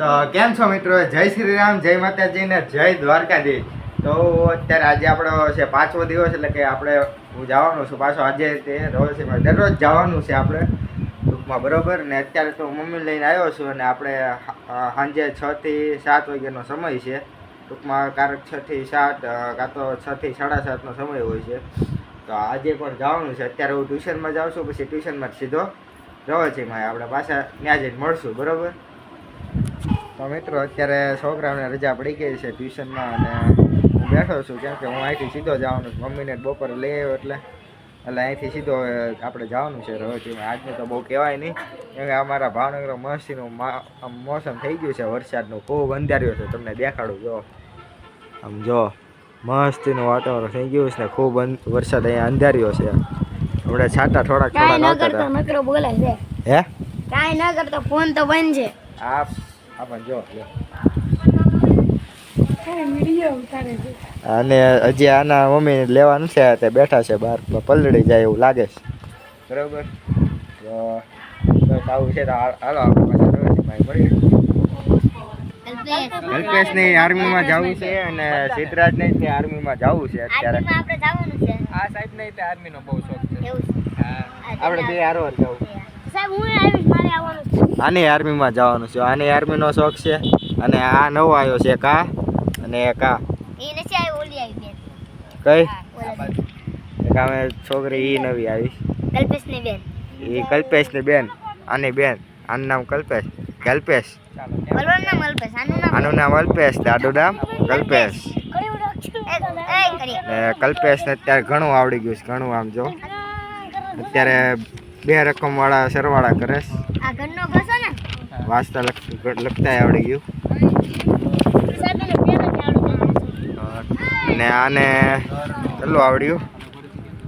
તો કેમ છો મિત્રો? જય શ્રી રામ જય માતાજી ને જય દ્વારકાધીશ. તો અત્યારે આજે આપણો છે પાંચમો દિવસ, એટલે કે આપણે હું જવાનું છું પાછો આજે તે રોજ દરરોજ જવાનું છે આપણે ટૂંકમાં બરોબર. ને અત્યારે તો મમ્મી લઈને આવ્યો છું અને આપણે સાંજે છ થી સાત વાગ્યાનો સમય છે. ટૂંકમાં ક્યારેક છ થી સાત કાં તો છ થી સાડા સાતનો સમય હોય છે. તો આજે પણ જવાનું છે. અત્યારે હું ટ્યુશનમાં જાઉં છું, પછી ટ્યુશનમાં સીધો રવાજીમાં આપણે પાછા ત્યાં જઈને મળશું, બરોબર? તો મિત્રો અત્યારે છોકરાઓને રજા પડી ગઈ છે ટ્યુશનમાં અને હું બેઠો છું કેમ કે હું અહીંથી સીધો જવાનું છું. મમ્મીને બપોરે લઈ આવ્યો એટલે એટલે અહીંથી સીધો આપણે જવાનું છે રોજ આજનું તો બહુ કહેવાય નહીં કેમ કે અમારા ભાવનગર મસ્તીનું મોસમ થઈ ગયું છે વરસાદનું ખૂબ અંધાર્યો છે. તમને દેખાડું જો. આમ જો મસ્તીનું વાતાવરણ થઈ ગયું છે ને ખૂબ વરસાદ અહીંયા અંધાર્યો છે. આપણે છાટા થોડાક થોડાક આવતા હતા. નકરો બોલે છે. હે? કાંઈ ન કરતો ફોન તો બંધ છે. આ આ પણ જો. જો વીડિયો ઉતારે છે. અને હજી આના મમ્મી લેવા નથી આવ્યા તે બેઠા છે બહાર. પલળી જાય એવું લાગે છે. બરાબર? તો બસ આવું છે તો હાલો આપણે પાછા રવેશભાઈ મળીએ. આર્મી આર્મીમાં જવું છે અને સિદ્ધરાજ ને તે આર્મીમાં જવું છે અત્યારે. આપણે જવાનું છે. આ સાહેબ ને તે આર્મી નો બહુ શોખ છે. આપણે બે હારવાર જવું. સાહેબ હું છે આની આર્મીમાં જવાનું છે. આની આર્મીનો શોખ છે અને આ નવો આવ્યો છે કા અને એક આ. કઈ? એક અમે છોકરી એ નવી આવી. કલ્પેશની બેન. એ કલ્પેશની બેન આની બેન. આનું નામ કલ્પેશ. કલ્પેશ. આનું નામ અલ્પેશ દાદુ નામ કલ્પેશ. એ ને કલ્પેશને અત્યારે ઘણું આવડી ગયું છે ઘણું આમ જો. અત્યારે બે રકમ વાળા સરવાળા કરે ને? વાંચતા લખ- લખતા આવડી ગયું. અને આને કેટલું આવડ્યું?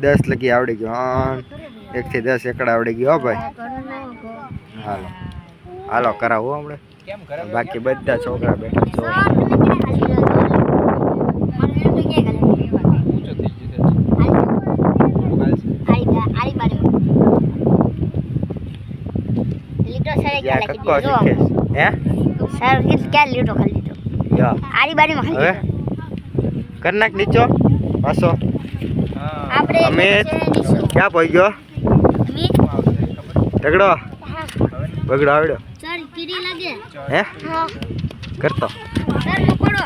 દસ લગી આવડી ગયું. એકથી દસ એકડ આવડી ગયો ભાઈ. હાલો. હાલો કરાવો હમણાં. બાકી બધા છોકરા બેઠા. છો ઊંચો થઈ હે? ક્યાં લીટો ખાલી લીટો યા આરી બારીમાં ખાલી હવે? કર નાખ નીચો. પાછો. હા આપણે અમે ક્યાં પહોંચી ગયો? મી બગડો આવડ્યો. સર કીડી લાગે. હે? હા. કરતો. સર પકડો.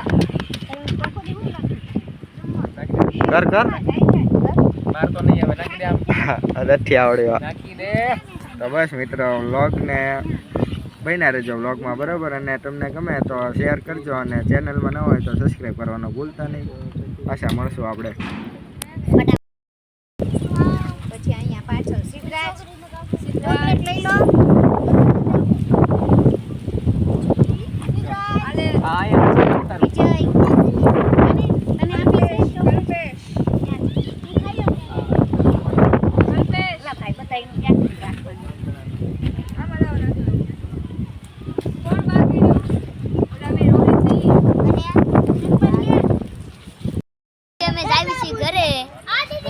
કર કર. માર તો નહીં હવે નાખી દે આમ. નથી આવડ્યો. નાખી દે. તો બસ મિત્રો વ્લોગને બન્યા રહેજો વ્લોગમાં, બરાબર? અને તમને ગમે તો શેર કરજો અને ચેનલમાં ન હોય તો સબસ્ક્રાઈબ કરવાનું ભૂલતા નહીં. પાછા મળશું આપણે. પછી અહીંયા પાછળ સિદ્ધરાજ. સિદ્ધરાજ, લઈ લો હા અહીંયા ઉતારો. વિજય અને તને આપી છે લા ભાઈ બતાવીને ક્યાં રાખવાનું અમે જાવી છીએ ઘરે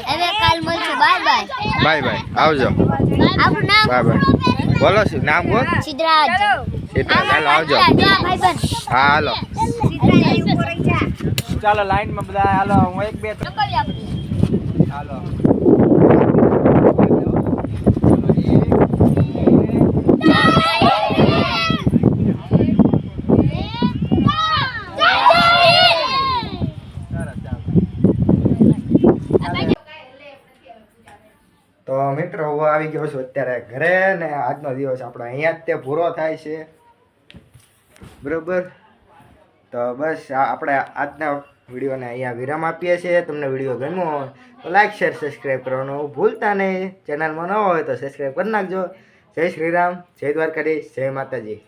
હવે કાલ મળશું બાય બાય બાય. બાય આવજો ભાઈ બાય બાય. બોલો શું નામ બોલ સિદ્ધરાજ. સિદ્ધરાજ હાલો આવજો. હા હાલો. ચાલો લાઈનમાં બધા હાલો હું એક બે ત્રણ. હાલો સરસ ચાલો તો મિત્રો, હું આવી ગયો છું અત્યારે ઘરે ને આજનો દિવસ આપણો અહીંયા જ તે પૂરો થાય છે. બરોબર? તો બસ આપણે આજના વિડીયોને અહીંયા વિરામ આપીએ છીએ. તમને વીડિયો ગમ્યો હોય તો લાઈક શેર સબસ્ક્રાઈબ કરવાનું ભૂલતા નહીં. ચેનલમાં ન હોય તો સબસ્ક્રાઈબ કરી નાખજો. જય શ્રી રામ. જય દ્વારકાધીશ. જય માતાજી.